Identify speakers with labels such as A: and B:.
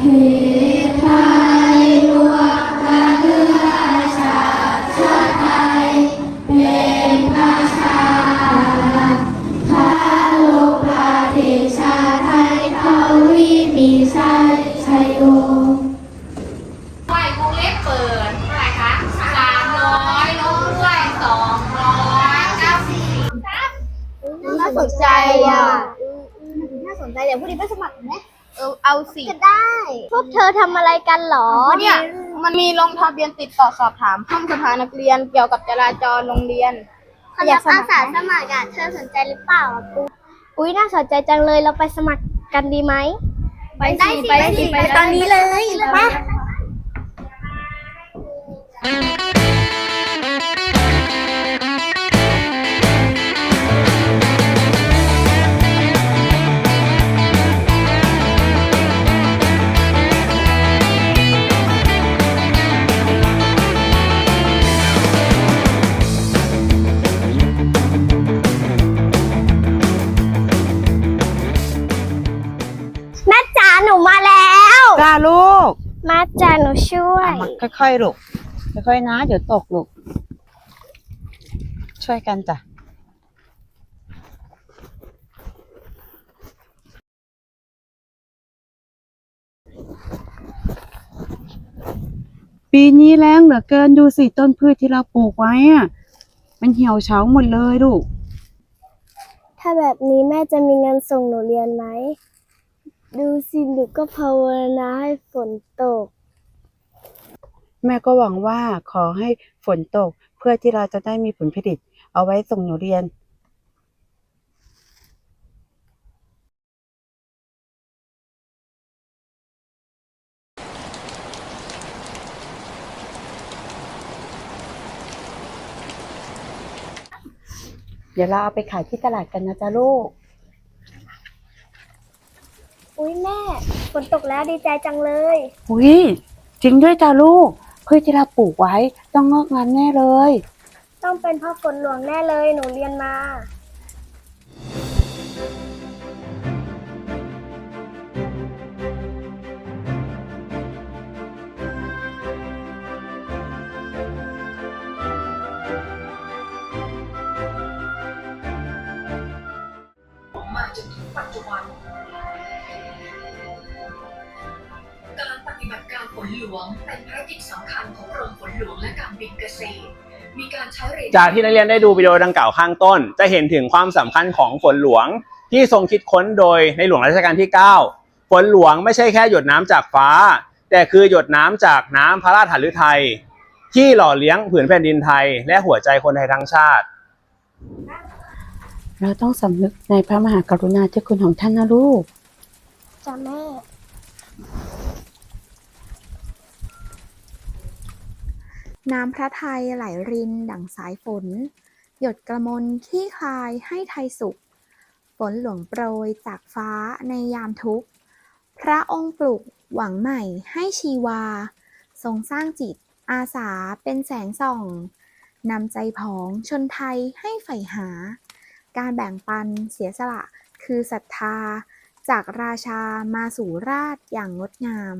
A: สามร้อยลบด้วยสองร้อยเก้าสิบ
B: น่าสนใจอะน่าสนใจเดี๋ยวพรุ่งนี้ไปสมัครไหม
A: เออเอาสิ
B: ก็ได้ พวกเธอทำอะไรกันหรอ
A: เนี่ยมันมีลงทะเบียนติดต่อสอบถามห้องสภานักเรียนเกี่ยวกับจราจรโรงเรียน
B: เขารับอาสาสมัครอะเธอสนใจหรือเปล่าอะปูอุ้ยน่าสนใจจังเลยเราไปสมัครกันดีไหม
A: ไปสิ
B: ไปสิ
A: ไป
B: ไปตอนนี้เลย ไป
C: ก
B: แม่จ๋าหนูช่วย
C: เอามาค่อยๆลูกค่อยๆนะ เดี๋ยวตกลูก ช่วยกันจ้ะ ปีนี้แรงเหลือเกินดูสิต้นพืชที่เราปลูกไว้อะมันเหี่ยวเฉาหมดเลยลูก
B: ถ้าแบบนี้แม่จะมีเงินส่งหนูเรียนไหม ดูสิหนูก็ภาวนาให้ฝนตก
C: แม่ก็หวังว่าขอให้ฝนตกเพื่อที่เราจะได้มีผลผลิต เอาไว้ส่งหนูเรียนเดี๋ยวเราเอาไปขายที่ตลาดกันนะจ๊ะลูก
B: อุ้ยแม่ฝนตกแล้วดีใจจังเลย
C: อุ้ยจริงด้วยจ้ะลูกพืชที่เราปลูกไว้ต้องงอกงามแน่เลย
B: ต้องเป็นเพ่อฝนหลวงแน่เลยหนูเรียนมา
D: มา ฝนหลวงเป็นภารกิจสำคัญของกรมฝนหลวงและการบินเกษตร มีการใช้เรดาร์
E: จากที่นักเรียนได้ดูวิดีโอดังกล่าวข้างต้น จะเห็นถึงความสำคัญของฝนหลวง ที่ทรงคิดค้นโดยในหลวงรัชกาลที่ 9 ฝนหลวงไม่ใช่แค่หยดน้ำจากฟ้า แต่คือหยดน้ำจากน้ำพระราชหฤทัยที่หล่อเลี้ยงผืนแผ่นดินไทย และหัวใจคนไทยทั้งชาติ
C: เราต้องสำนึกในพระมหากรุณาธิคุณของท่านนะลูก
B: จ้ะแม่
F: น้ำพระทัยไหลรินดั่งสายฝน หยดกระมนขี้คลายให้ไทยสุข ฝนหลวงโปรยจากฟ้าในยามทุกข์ พระองค์ปลุกหวังใหม่ให้ชีวา ทรงสร้างจิตอาสาเป็นแสงส่อง นำใจผองชนไทยให้ใฝ่หา การแบ่งปันเสียสละคือศรัทธา จากราชามาสู่ราชอย่างงดงาม